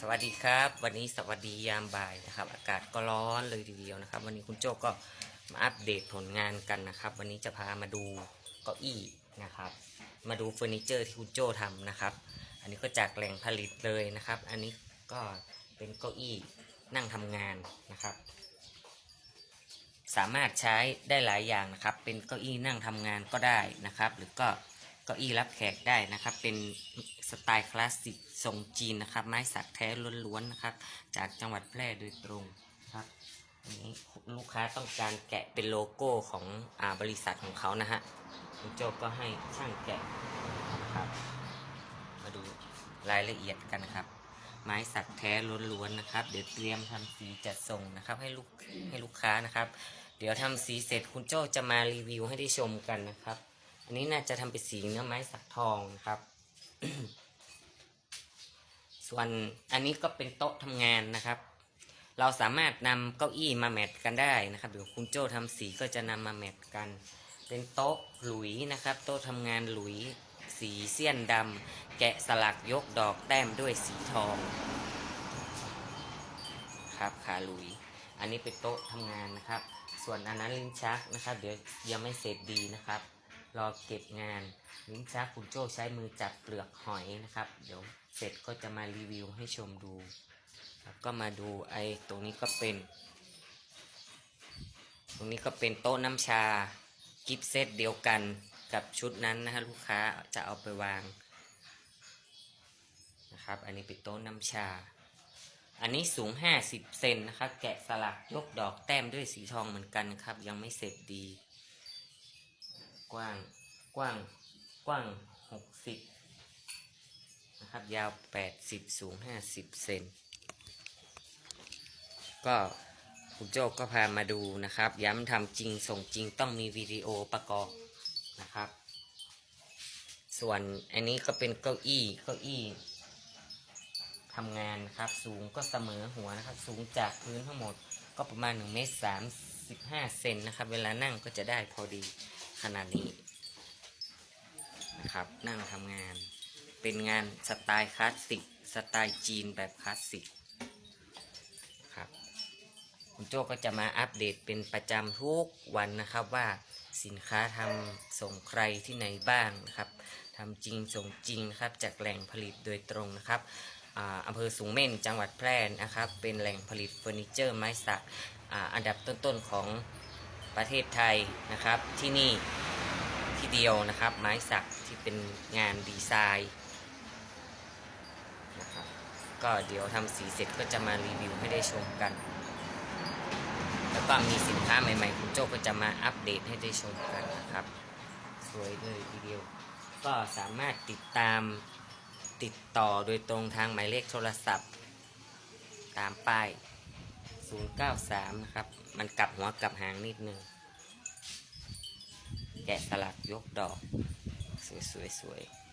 สวัสดีครับ วันนี้สวัสดียามบ่ายนะครับ อากาศก็ร้อนเลยทีเดียวนะครับ วันนี้คุณโจก็มาอัปเดตผลงานกันนะครับ วันนี้จะพามาดูเก้าอี้นะครับ มาดูเฟอร์นิเจอร์ที่คุณโจทำนะครับ อันนี้ก็จากแหล่งผลิตเลยนะครับ อันนี้ก็เป็นเก้าอี้นั่งทำงานนะครับ สามารถใช้ได้หลายอย่างนะครับ เป็นเก้าอี้นั่งทำงานก็ได้นะครับ หรือก็ เก้าอี้รับแขกได้นะครับ เป็นสไตล์คลาสสิกทรงจีนนะครับ ไม้สักแท้ล้วนๆนะครับ จากจังหวัดแพร่โดยตรงครับนี้ลูกค้าต้องการแกะเป็นโลโก้ของอาบริษัทของเขานะฮะคุณโจก็ให้ช่างแกะนะครับ มาดูรายละเอียดกันนะครับ ไม้สักแท้ล้วนๆนะครับ เดี๋ยวเตรียมทำสีจัดส่งนะครับ ให้ลูกให้ลูกค้านะครับ เดี๋ยวทำสีเสร็จคุณโจ้จะมารีวิวให้ได้ชมกันนะครับ อันนี้น่าจะทำเป็นสีเนื้อไม้สักทองนะครับ ส่วนอันนี้ก็เป็นโต๊ะทำงานนะครับ เราสามารถนำเก้าอี้มาแมทกันได้นะครับเดี๋ยวคุณโจ้ทำสีก็จะนำมาแมทกัน เป็นโต๊ะหลุยนะครับ โต๊ะทำงานหลุยสีเสี้ยนดำแกะสลักยกดอกแต้มด้วยสีทอง ครับขาหลุย อันนี้เป็นโต๊ะทำงานนะครับ ส่วนอันนั้นลิ้นชักนะครับ เดี๋ยวยังไม่เสร็จดีนะครับ รอเก็บงานลิ้นชักคุณโจ้ใช้มือจับเปลือกหอยนะครับ เดี๋ยวเสร็จก็จะมารีวิวให้ชมดูแล้วก็มาดูไอ้ตรงนี้ก็เป็น ตรงนี้ก็เป็นโต๊ะน้ำชากิฟต์เซตเดียวกันกับชุดนั้นนะฮะลูกค้าจะเอาไปวางนะครับ อันนี้เป็นโต๊ะน้ำชา อันนี้สูง 50 เซนนะครับ แกะสลักยกดอกแต้มด้วยสีทองเหมือนกันครับ ยังไม่เสร็จดี ว้าง กว้าง กว้าง60นะครับ ยาว80สูง50เซน ก็คุณโจกก็พามาดูนะครับ ย้ำทำจริงส่งจริงต้องมีวิดีโอประกอบนะครับ ส่วนอันนี้ก็เป็นเก้าอี้ เก้าอี้ทำงานนะครับ สูงก็เสมอหัวนะครับ สูงจากพื้นทั้งหมดก็ประมาณ1เมตร35เซนนะครับ เวลานั่งก็จะได้พอดี ขนาดนี้นะครับ นั่งทำงาน เป็นงานสไตล์คลาสสิก สไตล์จีนแบบคลาสสิกครับคุณโจ้ก็จะมาอัปเดตเป็นประจำทุกวันนะครับว่าสินค้าทำส่งใครที่ไหนบ้างนะครับทำจริงส่งจริงนะครับจากแหล่งผลิตโดยตรงนะครับอำเภอสูงเม่นจังหวัดแพร่นะครับ เป็นแหล่งผลิตเฟอร์นิเจอร์ไม้สักออันดับต้นๆของ ประเทศไทยนะครับที่นี่ที่เดียวนะครับ ไม้สักที่เป็นงานดีไซน์นะครับก็เดี๋ยวทำสีเสร็จก็จะมารีวิวให้ได้ชมกัน แล้วก็มีสินค้าใหม่ๆคุณโจ้ก็จะมาอัปเดตให้ได้ชมกันนะครับ สวยเลยทีเดียว ก็สามารถติดตามติดต่อโดยตรงทางหมายเลขโทรศัพท์ ตามป้าย 093นะครับ มันกลับหัวกลับหางนิดนึง แกะสลักยกดอก สวยๆสวยๆ